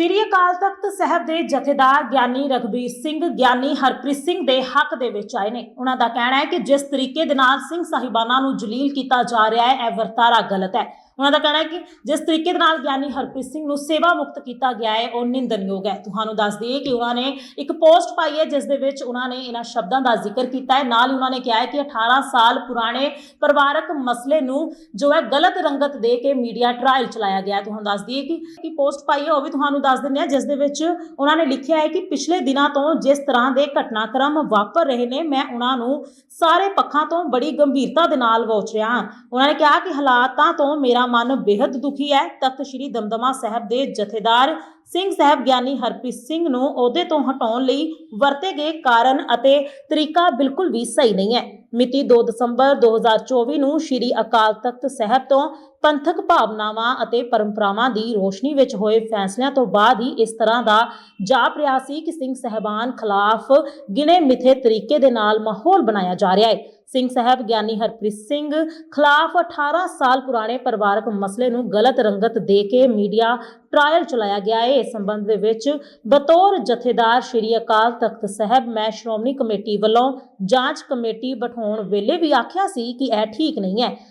ਸ਼੍ਰੀ ਅਕਾਲ ਤਖਤ ਸਾਹਿਬ ਦੇ ਜਥੇਦਾਰ ਗਿਆਨੀ ਰਘਬੀਰ ਸਿੰਘ, ਗਿਆਨੀ ਹਰਪ੍ਰੀਤ ਸਿੰਘ ਦੇ ਹੱਕ ਦੇ ਵਿੱਚ ਆਏ ਨੇ। ਉਹਨਾਂ ਦਾ ਕਹਿਣਾ ਹੈ ਕਿ ਜਿਸ ਤਰੀਕੇ ਦੇ ਨਾਲ ਸਿੰਘ ਸਾਹਿਬਾਨਾਂ ਨੂੰ ਜਲੀਲ ਕੀਤਾ ਜਾ ਰਿਹਾ ਹੈ, ਇਹ ਵਰਤਾਰਾ ਗਲਤ ਹੈ। ਉਹਨਾਂ ਦਾ ਕਹਿਣਾ ਹੈ ਕਿ ਜਿਸ ਤਰੀਕੇ ਦੇ ਨਾਲ ਗਿਆਨੀ ਹਰਪ੍ਰੀਤ ਸਿੰਘ ਨੂੰ ਸੇਵਾ ਮੁਕਤ ਕੀਤਾ ਗਿਆ ਹੈ, ਉਹ ਨਿੰਦਨਯੋਗ ਹੈ। ਤੁਹਾਨੂੰ ਦੱਸ ਦਈਏ ਕਿ ਉਹਨਾਂ ਨੇ ਇੱਕ ਪੋਸਟ ਪਾਈ ਹੈ, ਜਿਸ ਦੇ ਵਿੱਚ ਉਹਨਾਂ ਨੇ ਇਹਨਾਂ ਸ਼ਬਦਾਂ ਦਾ ਜ਼ਿਕਰ ਕੀਤਾ ਹੈ। ਨਾਲ ਹੀ ਉਹਨਾਂ ਨੇ ਕਿਹਾ ਹੈ ਕਿ 18 ਸਾਲ ਪੁਰਾਣੇ ਪਰਿਵਾਰਕ ਮਸਲੇ ਨੂੰ ਜੋ ਹੈ ਗਲਤ ਰੰਗਤ ਦੇ ਕੇ ਮੀਡੀਆ ਟ੍ਰਾਇਲ ਚਲਾਇਆ ਗਿਆ ਤੁਹਾਨੂੰ ਦੱਸ ਦਈਏ ਕਿ ਕੀ ਪੋਸਟ ਪਾਈ ਹੈ, ਉਹ ਵੀ ਤੁਹਾਨੂੰ ਦੱਸ ਦਿੰਦੇ ਹਾਂ, ਜਿਸ ਦੇ ਵਿੱਚ ਉਹਨਾਂ ਨੇ ਲਿਖਿਆ ਹੈ ਕਿ ਪਿਛਲੇ ਦਿਨਾਂ ਤੋਂ ਜਿਸ ਤਰ੍ਹਾਂ ਦੇ ਘਟਨਾਕ੍ਰਮ ਵਾਪਰ ਰਹੇ ਨੇ, ਮੈਂ ਉਹਨਾਂ ਨੂੰ ਸਾਰੇ ਪੱਖਾਂ ਤੋਂ ਬੜੀ ਗੰਭੀਰਤਾ ਦੇ ਨਾਲ ਵੋਚ ਰਿਹਾ ਹਾਂ। ਉਹਨਾਂ ਨੇ ਕਿਹਾ ਕਿ ਹਾਲਾਤਾਂ ਤੋਂ ਮੇਰਾ ਮਨ ਬੇहद ਦੁਖੀ ਹੈ, ਤਖਤ ਸ੍ਰੀ ਦਮਦਮਾ ਸਾਹਿਬ ਦੇ ਜਥੇਦਾਰ ਸਿੰਘ ਸਾਹਿਬ ਗਿਆਨੀ ਹਰਪ੍ਰੀਤ ਸਿੰਘ ਨੂੰ ਅਹੁਦੇ ਤੋਂ ਹਟਾਉਣ ਲਈ ਵਰਤੇ ਗਏ ਕਾਰਨ ਅਤੇ ਤਰੀਕਾ ਬਿਲਕੁਲ ਵੀ ਸਹੀ ਨਹੀਂ ਹੈ। ਮਿਤੀ 2 ਦਸੰਬਰ 2024 ਨੂੰ ਸ੍ਰੀ ਅਕਾਲ ਤਖਤ ਸਾਹਿਬ ਤੋਂ ਪੰਥਕ ਭਾਵਨਾਵਾਂ ਅਤੇ ਪਰੰਪਰਾਵਾਂ ਦੀ ਰੋਸ਼ਨੀ ਵਿੱਚ ਹੋਏ ਫੈਸਲਿਆਂ ਤੋਂ ਬਾਅਦ ਹੀ ਇਸ ਤਰ੍ਹਾਂ ਦਾ ਜਾਪ ਰਿਹਾ ਸੀ ਕਿ ਸਿੰਘ ਸਹਿਬਾਨ ਖਿਲਾਫ ਗਿਣੇ ਮਿਥੇ ਤਰੀਕੇ ਦੇ ਨਾਲ ਮਾਹੌਲ ਬਣਾਇਆ ਜਾ ਰਿਹਾ ਹੈ। ਸਿੰਘ ਸਾਹਿਬ ਗਿਆਨੀ ਹਰਪ੍ਰੀਤ ਸਿੰਘ ਖਿਲਾਫ 18 ਸਾਲ ਪੁਰਾਣੇ ਪਰਿਵਾਰਕ ਮਸਲੇ ਨੂੰ ਗਲਤ ਰੰਗਤ ਦੇ ਕੇ ਮੀਡੀਆ ਟ੍ਰਾਇਲ ਚਲਾਇਆ ਗਿਆ ਹੈ। ਇਸ ਸੰਬੰਧ ਦੇ ਵਿੱਚ ਬਤੌਰ ਜਥੇਦਾਰ ਸ਼੍ਰੀ ਅਕਾਲ ਤਖਤ ਸਾਹਿਬ, ਮੈਂ ਸ਼੍ਰੋਮਣੀ ਕਮੇਟੀ ਵੱਲੋਂ ਜਾਂਚ ਕਮੇਟੀ ਬਿਠਾਉਣ ਵੇਲੇ ਵੀ ਆਖਿਆ ਸੀ ਕਿ ਇਹ ਠੀਕ ਨਹੀਂ ਹੈ।